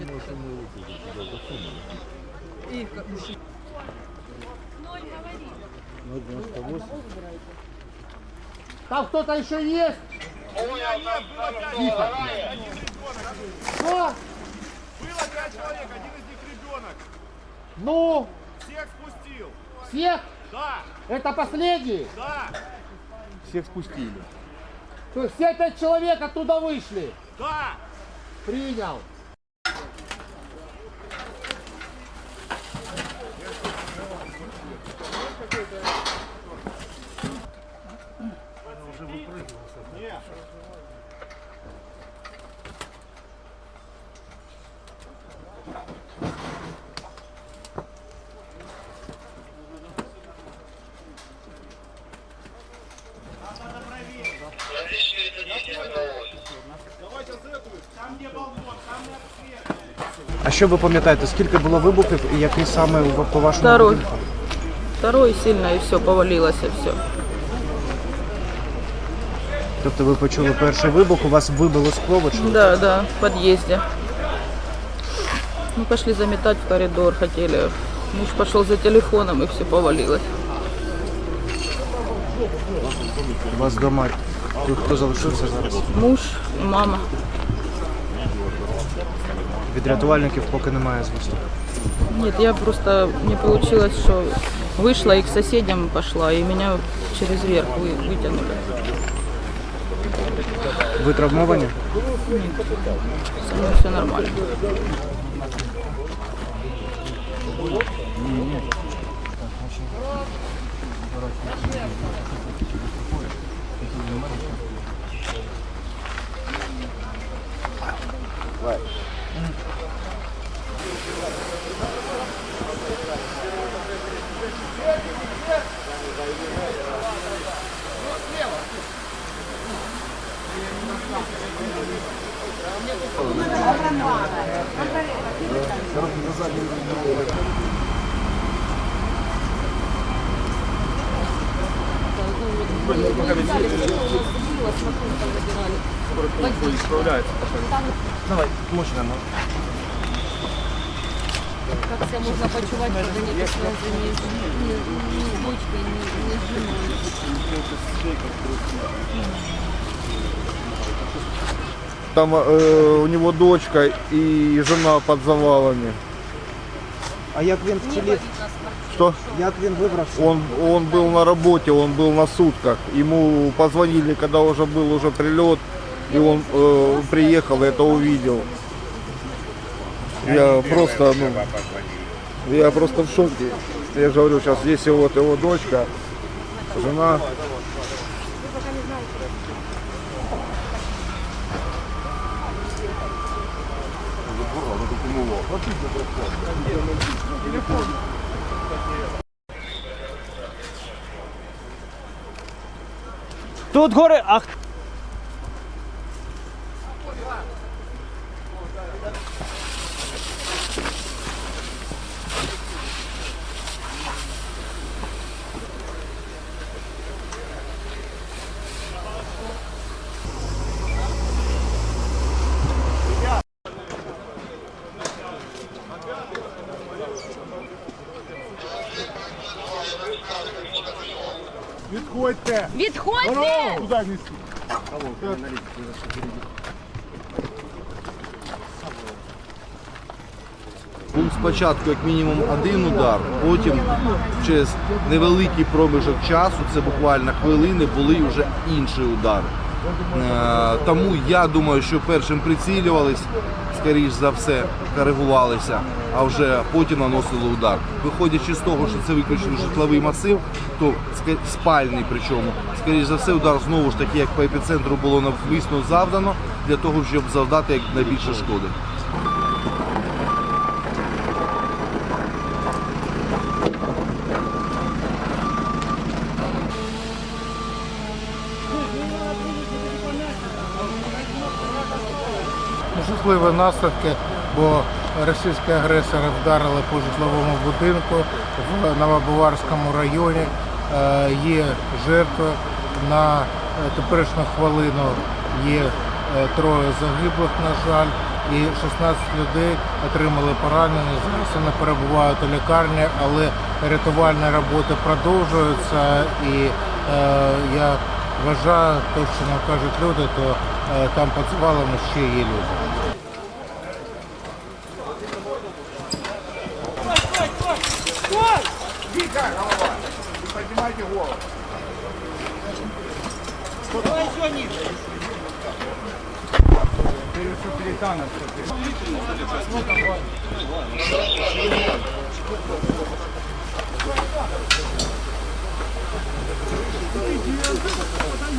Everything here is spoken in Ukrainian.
думаю, что мы выпили тебя засунули. И как бы ши- 0,98. Там кто-то еще есть? Тихо. Что? Было пять человек, один из них ребенок. Ну, Всех спустил. всех? Да, Это последний? да, Всех спустили. То есть все пять человек оттуда вышли? да. Принял. А що ви пам'ятаєте, скільки було вибухів і який саме в- по вашому Второй. будинку? Второй сильно и все, повалилось и все. Тобто ви почули перший вибух, у вас вибило скло, ви чули? Да, да, в подъезде. Мы пошли заметать в коридор, хотели. Муж пошел за телефоном и все повалилось. У вас вдома тут хто залишився зараз? Муж мама Від рятувальників поки немає звісток. Нет, я просто не получилось, что вышла и к соседям пошла, и меня через верх вы- вытянули. Ви травмовані? Со мной все нормально. Сьогодні назад не Давай, мощно. Как себя можно почувать, когда нет связи ни с, дочкой, ни, ни с женой? Там э, у него дочка и жена под завалами. А як він вцілів? Что? Як він вибрався? Он, он был на работе, он был на сутках. Ему позвонили, когда уже был уже прилет, и он э, приехал и это увидел. Я просто, ну, я просто в шоке. Я же говорю, сейчас здесь и вот его дочка, жена. Тут гори, ах. Відходьте! Відходьте! Куда нести? Був спочатку як мінімум один удар, потім через невеликий проміжок часу, це буквально хвилини, були вже інші удари. Е, Тому я думаю, що першим прицілювались, скоріш за все, коригувалися, а вже потім наносили удар. Виходячи з того, що це виключно житловий масив, то спальний причому, скоріш за все, удар знову ж таки, як по епіцентру було навмисно завдано, для того, щоб завдати як найбільше шкоди. Жахливі наслідки, бо російські агресори вдарили по житловому будинку в Новобуварському районі. Е, Є жертви. На теперішню хвилину є е, троє загиблих, на жаль. і 16 людей отримали поранення. Зараз вони перебувають у лікарні, але рятувальні роботи продовжуються і е, я вважаю, те, що нам кажуть люди, то э, там під звалами ще є люди. Вика, голова! Еще ниже. Давай,